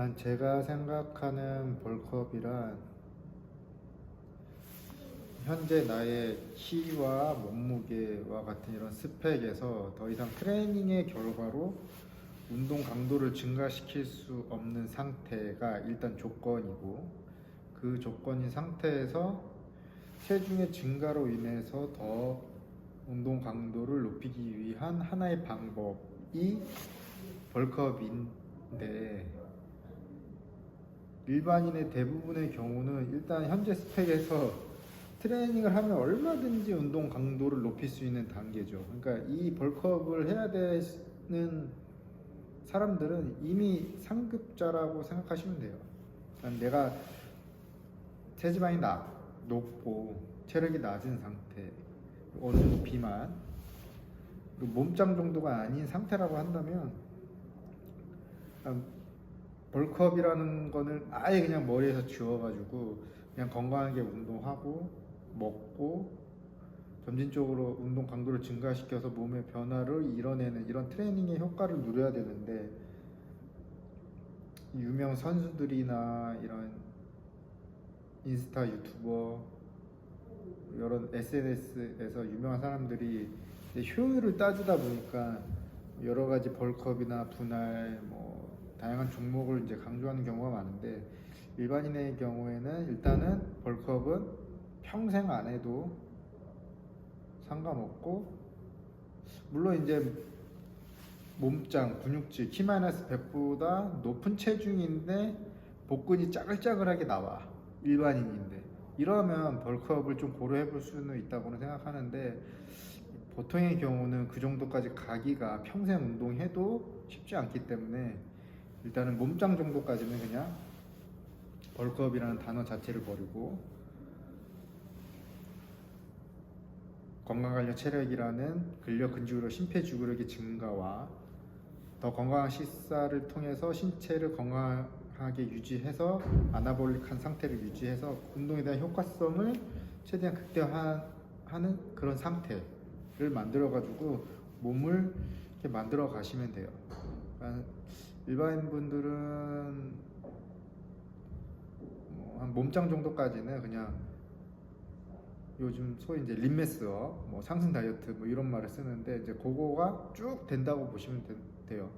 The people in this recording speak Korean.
일단 제가 생각하는 벌크업이란 현재 나의 키와 몸무게와 같은 이런 스펙에서 더 이상 트레이닝의 결과로 운동 강도를 증가시킬 수 없는 상태가 일단 조건이고 그 조건인 상태에서 체중의 증가로 인해서 더 운동 강도를 높이기 위한 하나의 방법이 벌크업인데 일반인의 대부분의 경우는 일단 현재 스펙에서 트레이닝을 하면 얼마든지 운동 강도를 높일 수 있는 단계죠. 그러니까 이 벌크업을 해야 되는 사람들은 이미 상급자라고 생각하시면 돼요. 내가 체지방이 낮, 높고 체력이 낮은 상태, 어느 높이만 그리고 몸짱 정도가 아닌 상태라고 한다면 벌크업이라는 거는 아예 그냥 머리에서 지워가지고 그냥 건강하게 운동하고 먹고 점진적으로 운동 강도를 증가시켜서 몸의 변화를 이뤄내는 이런 트레이닝의 효과를 누려야 되는데 유명 선수들이나 이런 인스타 유튜버 이런 SNS에서 유명한 사람들이 효율을 따지다 보니까 여러 가지 벌크업이나 분할 뭐 다양한 종목을 이제 강조하는 경우가 많은데 일반인의 경우에는 일단은 벌크업은 평생 안 해도 상관없고 물론 이제 몸짱 근육질 키 마이너스 100보다 높은 체중인데 복근이 짜글짜글하게 나와. 일반인인데. 이러면 벌크업을 좀 고려해 볼 수는 있다고는 생각하는데 보통의 경우는 그 정도까지 가기가 평생 운동해도 쉽지 않기 때문에 일단은 몸짱 정도까지는 그냥 벌크업이라는 단어 자체를 버리고 건강 관련 체력이라는 근력 근지구력 심폐지구력의 증가와 더 건강한 식사를 통해서 신체를 건강하게 유지해서 아나볼릭한 상태를 유지해서 운동에 대한 효과성을 최대한 극대화하는 그런 상태를 만들어 가지고 몸을 이렇게 만들어 가시면 돼요. 그러니까 일반인 분들은 뭐한 몸짱 정도까지는 그냥 요즘 소위 이제 림메스업, 뭐 상승 다이어트 뭐 이런 말을 쓰는데 이제 그거가 쭉 된다고 보시면 되, 돼요.